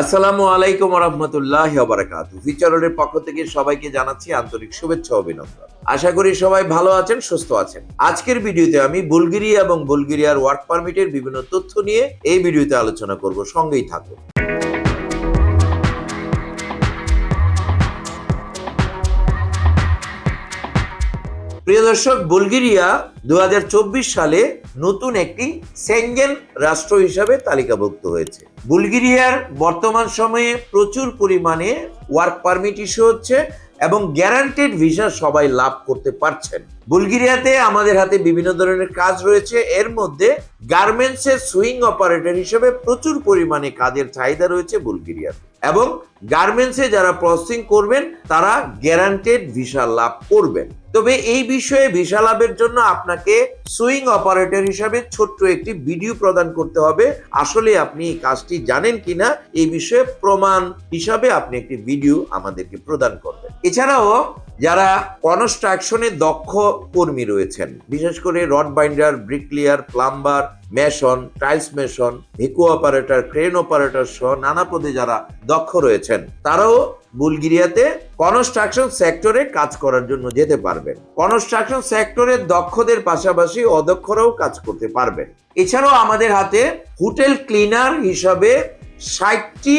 আসসালামু আলাইকুম রহমতুল্লাহ বারাকাত ফিচারের পক্ষ থেকে সবাইকে জানাচ্ছি আন্তরিক শুভেচ্ছা অভিনন্দন। আশা করি সবাই ভালো আছেন, সুস্থ আছেন। আজকের ভিডিওতে আমি বুলগেরিয়া এবং বুলগেরিয়ার ওয়ার্ক পারমিটের বিভিন্ন তথ্য নিয়ে এই ভিডিওতে আলোচনা করব, সঙ্গেই থাকুন। প্রিয় দর্শক, বুলগেরিয়া দু হাজার চব্বিশ সালে নতুন একটি সেঙ্গেন রাষ্ট্র হিসাবে তালিকাভুক্ত হয়েছে। বুলগেরিয়ার বর্তমান সময়ে প্রচুর পরিমাণে ওয়ার্ক পারমিট ইস্যু হচ্ছে এবং গ্যারান্টেড ভিসা সবাই লাভ করতে পারছেন। বুলগেরিয়াতে আমাদের হাতে বিভিন্ন ধরনের কাজ রয়েছে। এর মধ্যে গার্মেন্টসের সুইং অপারেটর হিসেবে প্রচুর পরিমাণে কাজের চাহিদা রয়েছে বুলগেরিয়াতে এবং গার্মেন্টসে যারা প্রসেসিং করবেন, তারা গ্যারান্টেড ভিসা লাভ করবেন। তবে এই বিষয়ে ভিসা লাভের জন্য আপনাকে সুইং অপারেটর হিসাবে ছোট্ট একটি ভিডিও প্রদান করতে হবে। আসলে আপনি এই কাজটি জানেন কিনা, এই বিষয়ে প্রমাণ হিসাবে আপনি একটি ভিডিও আমাদেরকে প্রদান করবেন। এছাড়াও যারা কনস্ট্রাকশনে দক্ষ কর্মী রয়েছেন, বিশেষ করে rod binder, bricklayer, plumber, mason, tiles mason, ভিকো operator, crane operator সহ নানা পদে যারা দক্ষ রয়েছেন, তারাও বুলগেরিয়াতে কনস্ট্রাকশন সেক্টরে কাজ করার জন্য যেতে পারবেন। কনস্ট্রাকশন সেক্টরের দক্ষদের পাশাপাশি অদক্ষরাও কাজ করতে পারবেন। এছাড়াও আমাদের হাতে হোটেল ক্লিনার হিসাবে ষাটটি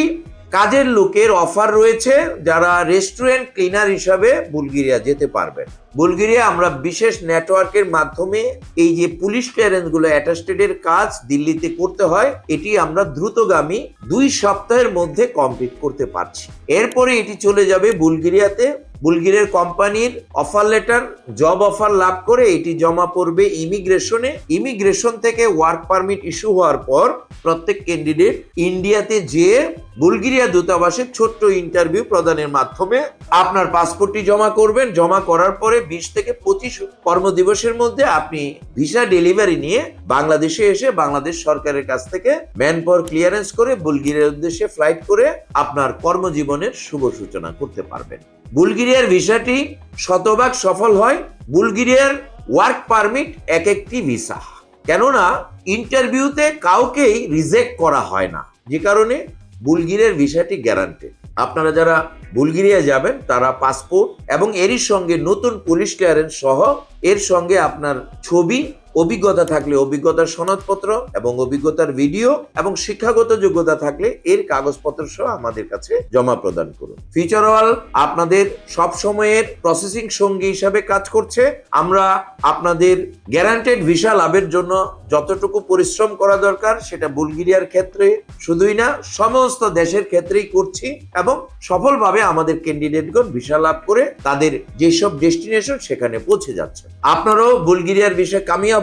কাজের লোকের অফার রয়েছে যারা রেস্টুরেন্ট ক্লিনার হিসাবে বুলগেরিয়া যেতে পারবেন। বুলগেরিয়া আমরা বিশেষ নেটওয়ার্কের মাধ্যমে এই যে পুলিশ ক্লিয়ারেন্সগুলো অ্যাটাস্টেডের কাজ দিল্লিতে করতে হয়, এটি আমরা দ্রুতগামী দুই সপ্তাহের মধ্যে কমপ্লিট করতে পারছি। এরপরে এটি চলে যাবে বুলগেরিয়াতে। বুলগেরিয়ার কোম্পানির অফার লেটার জব অফার লাভ করে এটি জমা পড়বে ইমিগ্রেশনে। ইমিগ্রেশন থেকে ওয়ার্ক পারমিট ইস্যু হওয়ার পর প্রত্যেক ক্যান্ডিডেট ইন্ডিয়াতে যেয়ে বুলগেরিয়া দূতাবাসে ছোট্ট ইন্টারভিউ প্রদানের মাধ্যমে আপনার পাসপোর্টটি জমা করবেন। জমা করার পরে বিশ থেকে পঁচিশ কর্মদিবসের মধ্যে আপনি ভিসা ডেলিভারি নিয়ে বাংলাদেশে এসে বাংলাদেশ সরকারের কাছ থেকে ম্যান পাওয়ার ক্লিয়ারেন্স করে বুলগেরিয়ার উদ্দেশ্যে ফ্লাইট করে আপনার কর্মজীবনের শুভ সূচনা করতে পারবেন। বুলগেরিয়ার ভিসাটি শতভাগ সফল হয় বুলগেরিয়ার ওয়ার্ক পারমিট এক একটি ভিসা। কেননা, ইন্টারভিউতে কাউকেই রিজেক্ট করা হয় না। যে কারণে বুলগেরিয়ার ভিসাটি গ্যারান্টেড। আপনারা যারা বুলগিরিয়া যাবেন, তারা পাসপোর্ট এবং এরই সঙ্গে নতুন পুলিশ ক্লিয়ারেন্স সহ এর সঙ্গে আপনার ছবি অভিজ্ঞতা থাকলে অভিজ্ঞতার সনদপত্র এবং অভিজ্ঞতার ভিডিও এবং শিক্ষাগত যোগ্যতা থাকলে এর কাগজপত্র সহ আমাদের কাছে জমা প্রদান করুন। ফিচার ওয়াল আপনাদের সব সময়ের প্রসেসিং সঙ্গী হিসাবে কাজ করছে। আমরা আপনাদের গ্যারান্টেড ভিসা লাভের জন্য যতটুকু পরিশ্রম করা দরকার সেটা বুলগেরিয়ার ক্ষেত্রে শুধুই না, সমস্ত দেশের ক্ষেত্রেই করছি এবং সফলভাবে আমাদের ক্যান্ডিডেটগণ ভিসা লাভ করে তাদের যেসব ডেস্টিনেশন সেখানে পৌঁছে যাচ্ছে। আপনারাও বুলগেরিয়ার ভিসা কামিয়াব